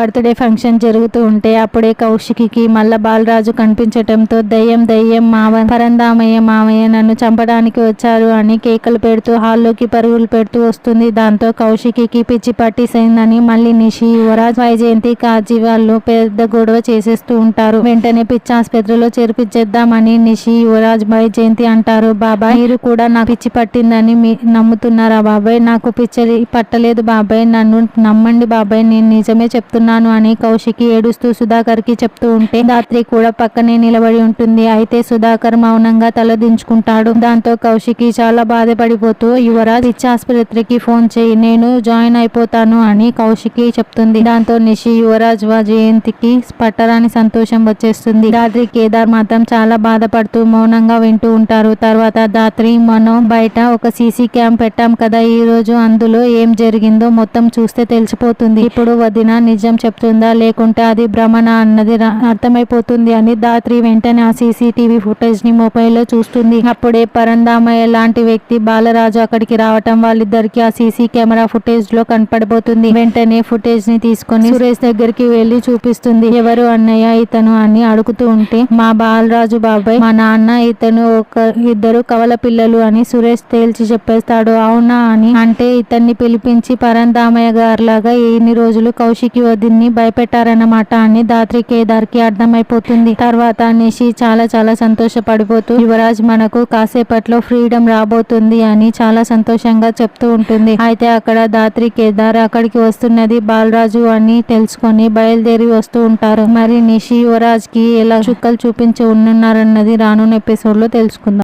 Birthday function జరుగుతూ ఉంటే అప్పుడే కౌశికి మల్ల బాలరాజు కనిపించటంతో దయ్యం దయ్యం మావ పరందామయ్య మావయ్య నన్ను చంపడానికి వచ్చారు అని కేకలు పెడుతూ హాల్లోకి పరుగులు పెడుతూ వస్తుంది. దాంతో కౌశికి పిచ్చి పట్టిసైందని మళ్ళీ నిషి యువరాజ్ వైజయంతి కాజీ వాళ్ళు పెద్ద గొడవ చేసేస్తూ ఉంటారు. వెంటనే పిచ్చి ఆసుపత్రిలో చేర్పించేద్దామని నిషి యువరాజ్ వైజయంతి అంటారు. బాబాయ్ మీరు కూడా నాకు పిచ్చి పట్టిందని మీ నమ్ముతున్నారా బాబాయ్? నాకు పిచ్చి పట్టలేదు బాబాయ్. నన్ను నమ్మండి బాబాయ్. నేను నిజమే చెప్తున్నాను అని కౌశికి ఏడుస్తూ సుధాకర్కి చెప్తూ ఉంటే దాత్రి కూడా పక్కనే నిలబడి ఉంటుంది. అయితే సుధాకర్ మౌనంగా తలదించుకుంటాడు దాంతో కౌశికి చాలా బాధపడిపోతూ యువరాజ్ పిచ్చి ఆసుపత్రికి ఫోన్ చేయి. నేను జాయిన్ అయిపోతాను అని కౌశికి చెప్తుంది. దాంతో నిషి యువరాజ్ జయంతికి పట్టరాని సంతోషం వచ్చేస్తుంది. దాత్రి కేదార్ మాత్రం చాలా బాధపడుతూ మౌనంగా వింటూ ఉంటారు. తర్వాత దాత్రి మనం బయట ఒక సీసీ క్యామ్ పెట్టాం కదా. ఈ రోజు అందులో ఏం జరిగిందో మొత్తం చూస్తే తెలిసిపోతుంది. ఇప్పుడు వదిన నిజం చెప్తుందా? లేకుంటే అది భ్రమణ అన్నది అర్థమైపోతుంది అని దాత్రి వెంటనే ఆ సీసీటీవీ ఫుటేజ్ని మొబైల్లో చూస్తుంది. అప్పుడే పరందామయ్య లాంటి వ్యక్తి బాలరాజు అక్కడికి రావటం వాళ్ళిద్దరికి ఆ సీసీ కెమెరా ఫుటేజ్లో కనపడబోతుంది. వెంటనే ఫుటేజ్ని తీసుకొని సురేష్ దగ్గరికి వెళ్ళి చూపిస్తుంది. ఎవరు అన్నయ్య ఇతను అని అడుగుతూ ఉంటే మా బాలరాజు బాబాయ్ మా నాన్న ఇతను ఒక ఇద్దరు కవల పిల్లలు అని సురేష్ తేల్చి చెప్పేస్తాడు. అవునా అని అంటే ఇతన్ని పిలిపించి పరందామయ్య గారిలాగా ఎన్ని రోజులు కౌశికి దీన్ని భయపెట్టారన్నమాట అని దాత్రి కేదార్కి అర్థమైపోతుంది. తర్వాత నిషి చాలా చాలా సంతోషపడిపోతూ యువరాజ్ మనకు కాసేపట్లో ఫ్రీడమ్ రాబోతుంది అని చాలా సంతోషంగా చెప్తూ ఉంటుంది. అయితే అక్కడ దాత్రి కేదార్ అక్కడికి వస్తున్నది బాలరాజు అని తెలుసుకొని బయలుదేరి వస్తూ ఉంటారు. మరి నిషి యువరాజ్కి ఎలా చుక్కలు చూపించి ఉన్నారన్నది రానున్న ఎపిసోడ్లో తెలుసుకుందాం.